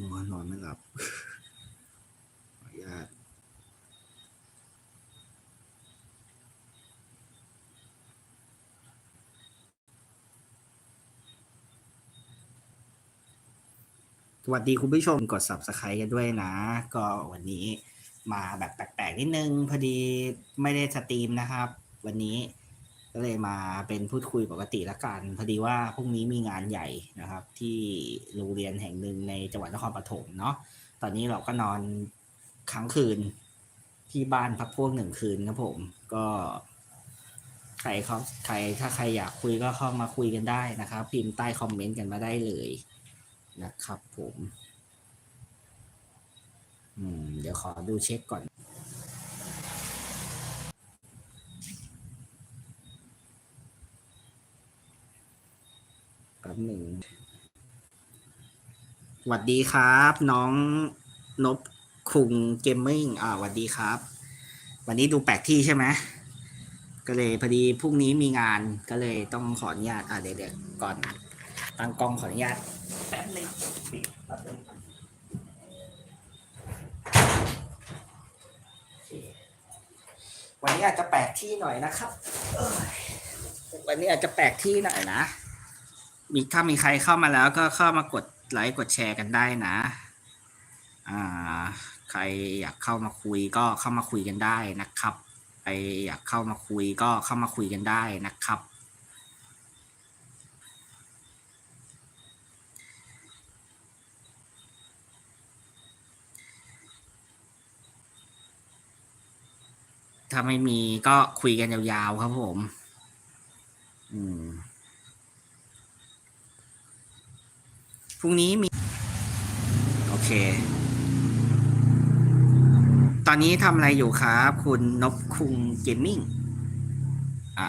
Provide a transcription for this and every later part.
มัวนอนไม่หลับขออนุญาตสวัสดีคุณผู้ชมกด subscribe กันด้วยนะ ก็วันนี้มาแบบแปลกๆนิดนึง พอดีไม่ได้สตรีมนะครับ วันนี้ ก็เลยมาเป็นพูดคุยปกติละกัน พอดีว่าพรุ่งนี้มีงานใหญ่นะครับ ที่โรงเรียนแห่งหนึ่งในจังหวัดนครปฐมเนาะตอนนี้เราก็นอนค้างคืนที่บ้านพักพวกหนึ่งคืนครับผมก็ใครเขาใครถ้าใครอยากคุยก็เข้ามาคุยกันได้นะครับ พิมพ์ใต้คอมเมนต์กันมาได้เลยนะครับผม อืม เดี๋ยวขอดูเช็คก่อน แป๊บหนึ่งสวัสดีครับ น้องนบคุงเกมมิ่งอ่าสวัสดีครับ วันนี้ดูแปลกที่ใช่ไหมก็เลยพอดีพรุ่งนี้มีงานก็เลยต้องขออนุญาตอ่าเดี๋ยวเดี๋ยวก่อนตั้งกล้องขออนุญาตแป๊บนึงวันนี้อาจจะแปลกที่หน่อยนะครับวันนี้อาจจะแปลกที่หน่อยนะ มีถ้ามีใครเข้ามาแล้วก็เข้ามากดไลค์กดแชร์กันได้นะ อ่า ใครอยากเข้ามาคุยก็เข้ามาคุยกันได้นะครับ ใครอยากเข้ามาคุยก็เข้ามาคุยกันได้นะครับ ถ้าไม่มีก็คุยกันยาวๆครับผม อืม พรุ่งนี้มี โอเค ตอนนี้ทำอะไรอยู่ครับ คุณนบคุงเกมมิ่ง อ่า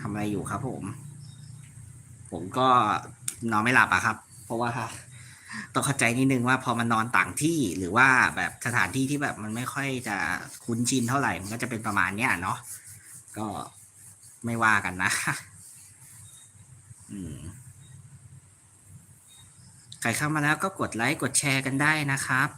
ทำอะไรอยู่ครับผม ผมก็นอนไม่หลับอะครับ เพราะว่าต้องเข้าใจนิดนึงว่าพอมันนอนต่างที่หรือว่าแบบสถานที่ที่แบบมันไม่ค่อยจะคุ้นชินเท่าไหร่ มันก็จะเป็นประมาณเนี้ยเนาะก็ไม่ว่ากันนะ อืม ใครเข้ามาแล้วก็กดไลค์กดแชร์กันได้นะครับ